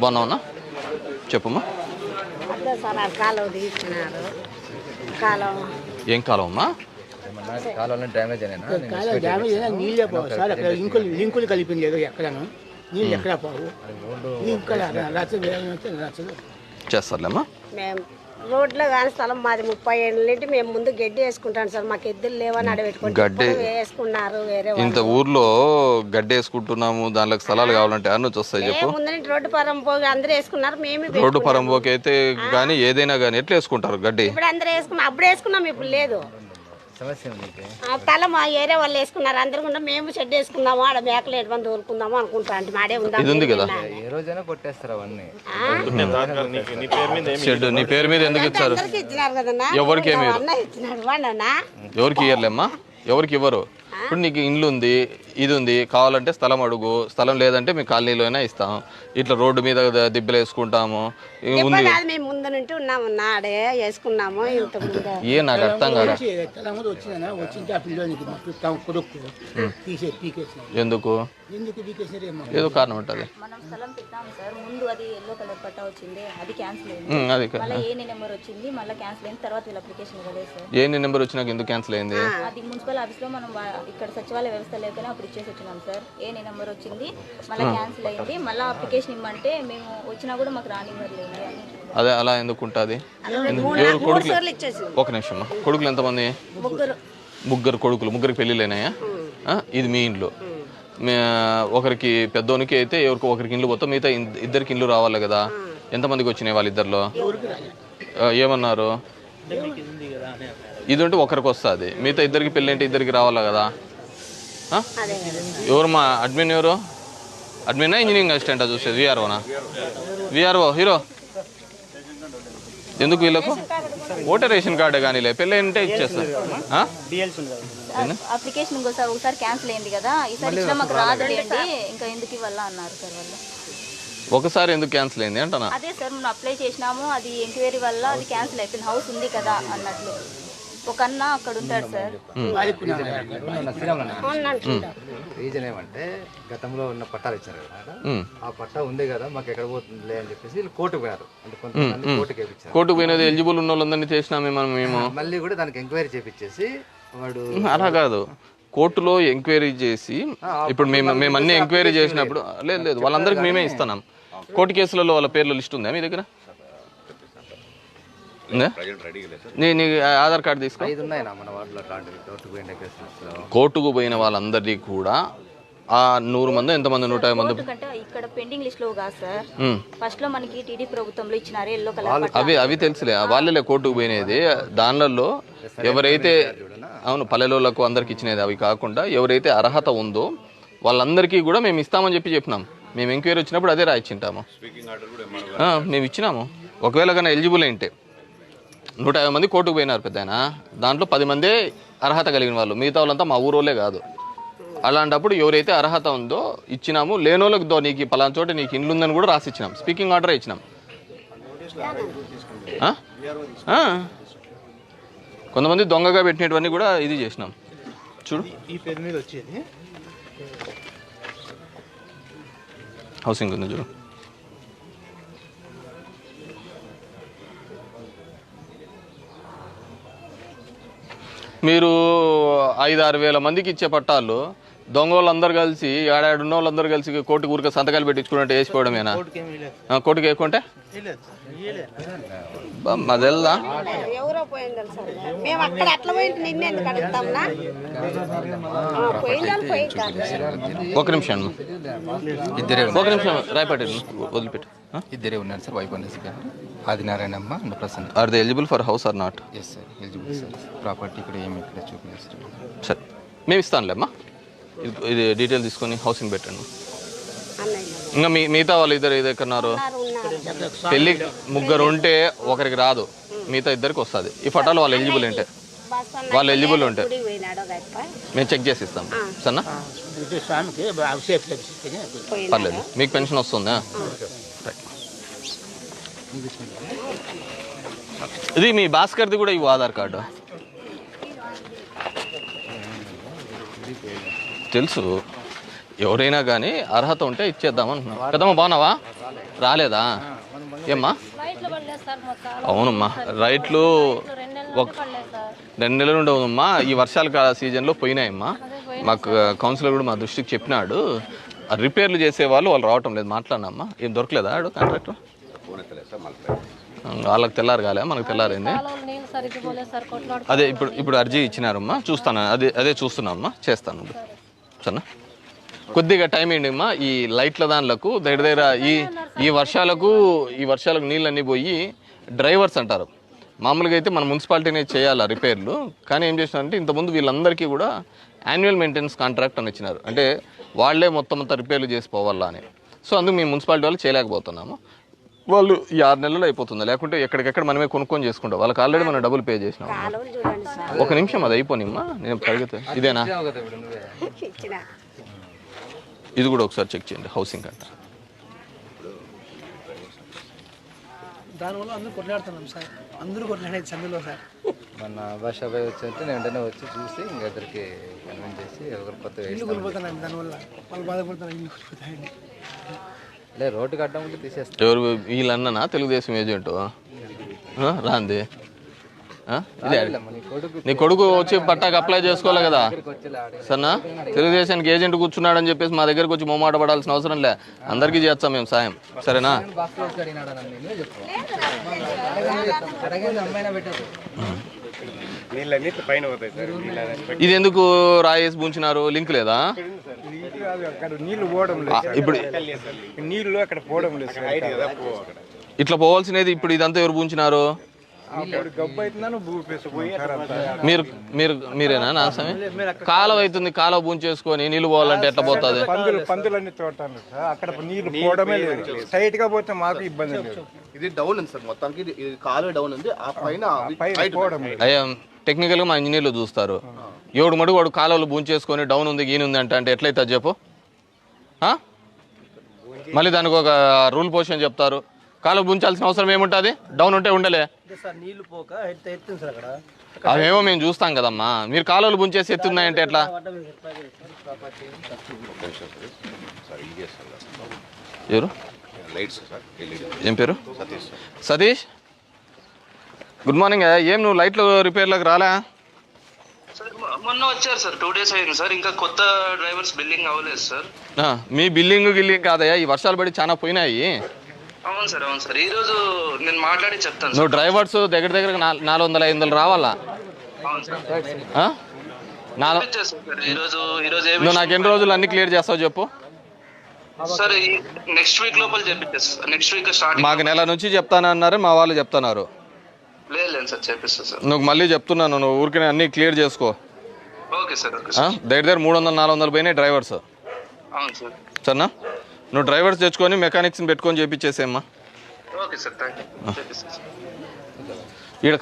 బాగున్నావునా చెప్పమ్మా. ఏం కాలం అమ్మా? లింకులు లింకులు కలిపింది ఏదో ఎక్కడను. నీళ్ళు ఎక్కడ పోవు? చేస్తారులేమ్మా. మేము రోడ్లో కానీ స్థలం మాది ముప్పై ఏళ్ళ నుండి మేము ముందు గడ్డి వేసుకుంటాం సార్. మాకు ఎద్దులు లేవని అడబెట్టుకుంటాం గడ్డి- వేసుకున్నారు వేరే ఇంత ఊర్లో గడ్డి వేసుకుంటున్నాము దానిలోకి స్థలాలు కావాలంటే అన్న వస్తాయి చెప్పు. ముందు రోడ్డు పరం పోగి అందరూ వేసుకున్నారు మేము రోడ్డు పరంబోకి అయితే కానీ ఏదైనా కానీ ఎట్లా వేసుకుంటారు గడ్డి? ఇప్పుడు అందరూ వేసుకున్నాం అప్పుడు వేసుకున్నాం ఇప్పుడు లేదు సమస్య ఉంది మీకు ఆ తల మా ఏరియా వాళ్ళు వేసుకున్నారు. అందరూ కూడా మేము షెడ్ వేసుకుందాము ఆడ మేకలు ఎటువంటి తోలుకుందాము అనుకుంటా అంటే. మాడే ఉందా? ఇది ఉంది కదా? ఏ రోజైనా కొట్టేస్తారు అవన్నీ. షెడ్ నీ పేరు మీద ఎందుకు ఇచ్చారు? అందరికి ఇచ్చినారు కదన్నా. ఎవరికి ఏమి ఇవ్వరు? అన్న ఇచ్చినాడు. వాడన్నా ఎవరికి ఇయ్యర్లేమ్మా? ఎవరికి ఇవ్వరు? ఇప్పుడు నీకు ఇల్లు ఉంది. ఇది ఉంది కావాలంటే స్థలం అడుగు. స్థలం లేదంటే మీ కాలనీలో అయినా ఇస్తాం. ఇట్లా రోడ్డు మీద దిబ్బలు వేసుకుంటాము ఉంది. మేము ఏ నాకు అర్థం కాదు. ఎందుకు? ఏదో కారణం ఉంటుంది. మనం స్థలం పెట్టాము సార్. ముందు అది ఏ నెంబర్ వచ్చింది? మళ్ళీ క్యాన్సిల్ అయింది. తర్వాత వీళ్ళ అప్లికేషన్ ఇవ్వలేదు సార్. ఏ నీ నెంబర్ వచ్చినాక ఎందుకు క్యాన్సిల్ అయింది? అది మున్సిపల్ ఆఫీస్లో మనం వా- ఇక్కడ సచివాలయ వ్యవస్థ లేకనే అప్పుడు ఇచ్చేసి వచ్చినాం సార్. ఏ నెంబర్ వచ్చింది? మళ్ళీ క్యాన్సిల్ అయింది. మళ్ళీ అప్లికేషన్ ఇమ్మంటే మేము వచ్చినా కూడా మాకు రానివ్వట్లేదు అని. అదే అలా ఎందుకు ఉంటుంది? ఎవరు కొడుకులు. ఒక నిమిషం. కొడుకులు ఎంతమంది? ముగ్గురు. ముగ్గురు కొడుకులు. ముగ్గురికి పెళ్ళిళ్ళైనాయా? ఇది మీ ఇంట్లో ఒకరికి పెద్దోనికి అయితే ఎవరికి ఒకరికి ఇండ్లు పోతాం మిగతా ఇద్దరికి ఇండ్లు రావాలి కదా. ఎంతమందికి వచ్చినాయి వాళ్ళిద్దరిలో ఏమన్నారు? ఇది ఉంటే ఒకరికి వస్తుంది. మిగతా ఇద్దరికి పెళ్ళి అంటే ఇద్దరికి రావాలి కదా? ఎవరు మా అడ్మిన్ ఎవరు? అడ్మినా ఇంజనీరింగ్ అసిస్టెంటా చూసేది? విఆర్ఓనా విఆర్ఓ హీరో. ఎందుకు వీళ్ళకు? ఓటర్ రేషన్ కార్డే కానీ లే పెళ్ళి అంటే ఇచ్చేస్తారు? అప్లికేషన్ ఇంకోసారి ఒకసారి క్యాన్సిల్ అయింది కదా ఈసారి ఇచ్చినా మాకు రాదులేండి ఇంకా ఎందుకు ఇవ్వాల అన్నారు సార్ వాళ్ళు. ఒకసారి ఎందుకు క్యాన్సిల్ అయింది? అంటనా? అదే సార్ మనం అప్లై చేసినాము అది ఎంక్వైరీ వల్ల అది క్యాన్సిల్ అయిపోయింది హౌస్ ఉంది కదా అన్నట్లు. ఒక అన్న అక్కడ ఉంటాడు సార్. రీజన్ ఏమంటే గతంలో ఉన్న పట్టాలు ఇచ్చారు కదా. ఆ పట్టా ఉంది కదా మాకు ఎక్కడ పోతుందిలే అని చెప్పేసి వీళ్ళు కోర్టుకు పోయారు. అంటే కొంతమంది కోర్టుకు పోయినది ఎలిజిబుల్ ఉన్న వాళ్ళందరినీ చేసినామే మనం మేము మళ్ళీ కూడా దానికి ఎంక్వైరీ చేపించేసి వాడు అలా కాదు. కోర్టులో ఎంక్వైరీ చేసి ఇప్పుడు మేము మేము అన్ని ఎంక్వైరీ చేసినప్పుడు లేదు లేదు వాళ్ళందరికీ మేమే ఇస్తున్నాం. కోర్టు కేసులలో వాళ్ళ పేర్ల లిస్ట్ ఉందా మీ దగ్గర? ఉందా నీ నీ ఆధార్ కార్డు తీసుకో. ఐదు ఉన్నాయి నా మన వాటిలో అట్లాంటివి కోర్టుకు పోయిన కేసులో. కోర్టుకు పోయిన వాళ్ళందరికీ కూడా ఆ నూరు మంది ఎంతమంది నూట యాభై మంది? ఇక్కడ పెండింగ్ లిస్ట్లో సార్. ఫస్ట్లో మనకి టీడీ ప్రభుత్వంలో ఇచ్చినారు ఎల్లో కలర్ అవి అవి తెలుసులే. వాళ్ళే కోర్టుకు పోయినది. దానిలలో ఎవరైతే అవును పల్లెలకు అందరికి ఇచ్చినది అవి కాకుండా ఎవరైతే అర్హత ఉందో వాళ్ళందరికీ కూడా మేము ఇస్తామని చెప్పి చెప్పినాం. మేము ఎంక్వైరీ వచ్చినప్పుడు అదే రాయించింటాము. మేము ఇచ్చినాము. ఒకవేళ కానీ ఎలిజిబుల్ ఏంటే నూట యాభై మంది కోర్టుకు పోయినారు పెద్ద దాంట్లో పది మందే అర్హత కలిగిన వాళ్ళు. మిగతా వాళ్ళంతా మా ఊరోళ్ళే కాదు. అలాంటప్పుడు ఎవరైతే అర్హత ఉందో ఇచ్చినాము లేనోళ్ళకి దో నీకు పలానా చోట నీకు ఇండ్లు ఉందని కూడా రాసి ఇచ్చినాం స్పీకింగ్ ఆర్డర్ ఇచ్చినాం. కొంతమంది దొంగగా పెట్టినటువన్నీ కూడా ఇది చేసినాం. చూడు. ఈ పేరు మీద వచ్చేది. హౌసింగ్ ఉంది చూడు. మీరు ఐదు ఆరు వేల మందికి ఇచ్చే పట్టాలు దొంగ వాళ్ళందరూ కలిసి ఏడాడున్న వాళ్ళందరూ కలిసి కోటి ఊరికే సంతకాలు పెట్టించుకున్నట్టు వేసిపోవడమేనా? ఆ, కోటికి వేయకుంటే బా, మాది వెళ్దా ఎవరో పోయిందని సార్ మేము అక్కడ అట్లా పోయింది నిన్న ఎందుకు అడుగుతాంనా? పోయిందని పోయి కాదు ఒక నిమిషం. ఇద్దరే ఒక నిమిషం రాయపాటి వదిలిపెట్టు. ఇద్దరే ఉన్నారు sir husband Adinarayanamma and Prasanna are the eligible for house are not yes sir eligible sir property ఇక్కడ ఏమి ఇక్కడ చూపించారు సరే మేము ఇస్తానులేమ్మా. ఇది ఇది డీటెయిల్ తీసుకొని హౌసింగ్ పెట్టండి. అన్నయ్య ఇంకా మీ మిగతా వాళ్ళు ఇద్దరు ఇది ఎక్కడున్నారు? ఉన్నారు ఉన్నారు పెళ్ళి ముగ్గురు ఉంటే ఒకరికి రాదు. మిగతా ఇద్దరికి వస్తుంది. ఈ ఫోటోలు వాళ్ళు ఎలిజిబుల్ ఉంటే. వాళ్ళు ఎలిజిబుల్ ఉంటే. మేము చెక్ చేసి ఇస్తాం. పోయినాడు పర్లేదు. మీకు పెన్షన్ వస్తుందా? రైట్. ఇది మీ భాస్కర్ది కూడా ఇవ్వు ఆధార్ కార్డు. తెలుసు. ఎవరైనా కానీ అర్హత ఉంటే ఇచ్చేద్దాం కదమ్మా బాగున్నావా? రాలేదా? ఏమ్మా? అవునమ్మా. రైట్లు ఒక రెండు నెలలు ఉండవమ్మా ఈ వర్షాల సీజన్లో పోయినాయమ్మా. మాకు కౌన్సిలర్ కూడా మా దృష్టికి చెప్పినాడు. రిపేర్లు చేసేవాళ్ళు వాళ్ళు వాళ్ళు రావటం లేదు. మాట్లాడినమ్మా ఏం దొరకలేదా ఆడు కాంట్రాక్టర్ వాళ్ళకి తెల్లారు కాలే మనకు తెల్లారైంది. అదే ఇప్పుడు ఇప్పుడు అర్జీ ఇచ్చినారమ్మా చూస్తాను అదే అదే చూస్తున్నామ్మా చేస్తాను. సరేనా? కొద్దిగా టైం ఏంటి అమ్మా ఈ లైట్ల దానిలకు దగ్గర దగ్గర ఈ ఈ వర్షాలకు ఈ వర్షాలకు నీళ్ళన్నీ పోయి డ్రైవర్స్ అంటారు. మామూలుగా అయితే మన మున్సిపాలిటీనే చేయాలి రిపేర్లు కానీ ఏం చేసినారంటే ఇంతకుముందు వీళ్ళందరికీ కూడా యాన్యువల్ మెయింటెనెన్స్ కాంట్రాక్ట్ అని ఇచ్చినారు. అంటే వాళ్ళే మొత్తం అంతా రిపేర్లు చేసి పోవాలా అని. సో అందుకు మేము మున్సిపాలిటీ వాళ్ళు చేయలేకపోతున్నాము. వాళ్ళు ఈ ఆరు నెలలు అయిపోతుంది. లేకుంటే ఎక్కడికెక్కడ మనమే కొనుక్కొని చేసుకుంటాం. వాళ్ళకి ఆల్రెడీ మనం డబ్బులు పే చేసినాం. కాలువలు చూడండి సార్. ఒక నిమిషం అది అయిపోనిమ్మా నేను అడిగితే ఇదేనా? ఇది కూడా ఒకసారి చెక్ చేయండి హౌసింగ్ అంట దానివల్ల అందరూ కొట్లాడుతున్నాం సార్. అందరూ కొట్లాడేది సందులో సార్. మన భాష నేను వెంటనే వచ్చి చూసి ఇంకా ఇద్దరికి కన్విన్స్ చేసి ఒకరు కొత్త ఇల్లు దానివల్ల. వాళ్ళు బాధపడుతున్నారు ఇల్లు లే రోడ్డు కట్టడం ఉంటే ఎవరు వీళ్ళన్ననా? తెలుగుదేశం ఏజెంట్? రాంది. నీ కొడుకు వచ్చి పట్టాకి అప్లై చేసుకోవాలి కదా? సరేనా? తెలుగుదేశానికి ఏజెంట్ కూర్చున్నాడని చెప్పేసి మా దగ్గరకు వచ్చి మొమ్మాట పడాల్సిన అవసరం లే. అందరికీ చేస్తాం మేము సాయం. సరేనా? ఇది ఎందుకు రాయేసి bunచినారు లింక్ లేదా? నీళ్ళు పోవడం ఇప్పుడు లేదు నీళ్ళు అక్కడ పోవడం లేదు సార్. ఇట్లా పోవాల్సినది ఇప్పుడు ఇదంతా ఎవరు పూంచినారు? మీరు మీరు మీరేనా నా సమయం? కాలువ అవుతుంది కాలువ పూంచేసుకొని నీళ్ళు పోవాలంటే ఎట్లా పోతుంది? పందులు పందులన్నీ తోటాను అక్కడ నీళ్ళు పోవడమే లేదు. స్ట్రైట్గా పోతే మాకు ఇబ్బంది లేదు. ఇది డౌన్ ఉంది సార్ మొత్తానికి ఇది కాలువ డౌన్ ఉంది. ఆ పైన అయ్యా టెక్నికల్గా మా ఇంజనీర్లు చూస్తారు. ఎవడు మడుగు వాడు కాలువలు పూంచేసుకొని డౌన్ ఉంది గీన్ ఉంది అంటే అంటే ఎట్లయితే చెప్పు? ఆ? మళ్ళీ దానికి ఒక రూల్ పొజిషన్ చెప్తారు. కాలువ పూంచాల్సిన అవసరం ఏముంటుంది? డౌన్ ఉంటే ఉండలే. సార్ నీళ్ళు పోక ఎత్తు ఎత్తుంది సార్ అక్కడ. అవేమో మేము చూస్తాం కదమ్మా. మీరు కాలువలు పూంచేసి ఎత్తున్నాయంటే ఎట్లా? ఎవరు? ఏం పేరు? సతీష్ గుడ్ మార్నింగ్ ఏం నువ్వు లైట్లు రిపేర్లకు రాలే? మొన్న వచ్చారు సార్ టూ డేస్ అయింది సార్. ఇంకా కొత్త డ్రైవర్స్ బిల్లింగ్ అవ్వలేదు సార్. మీ బిల్లింగ్ గిల్లింగ్ కాదయ్యా ఈ వర్షాలు పడి చాలా పోయినాయి. అవును సార్ అవును సార్. ఈ రోజు నేను మాట్లాడి చెప్తాను నువ్వు డ్రైవర్స్ దగ్గర దగ్గర నాలుగు వందల ఐదు వందలు రావాలా? నువ్వు నాకు ఎన్ని రోజులు అన్ని క్లియర్ చేస్తావు చెప్పు. సార్ నెక్స్ట్ వీక్ లోపల చేపిస్తాను నెక్స్ట్ వీక్ స్టార్టింగ్ మాకు నెల నుంచి చెప్తానన్నారు మా వాళ్ళు చెప్తున్నారు. లేదు సార్ చేపిస్తా సార్. నువ్వు మళ్ళీ చెప్తున్నాను నువ్వు ఊరికే అన్ని క్లియర్ చేసుకో. ఓకే సార్ దగ్గర దగ్గర మూడు వందలు నాలుగు వందలు పోయినాయి డ్రైవర్స్. అవును సార్. సరేనా? నువ్వు డ్రైవర్స్ తెచ్చుకొని మెకానిక్స్ని పెట్టుకొని చేపించేసేమ్మా ఓకే సార్ థ్యాంక్ యూ చేపిస్తాను సార్. ఈడ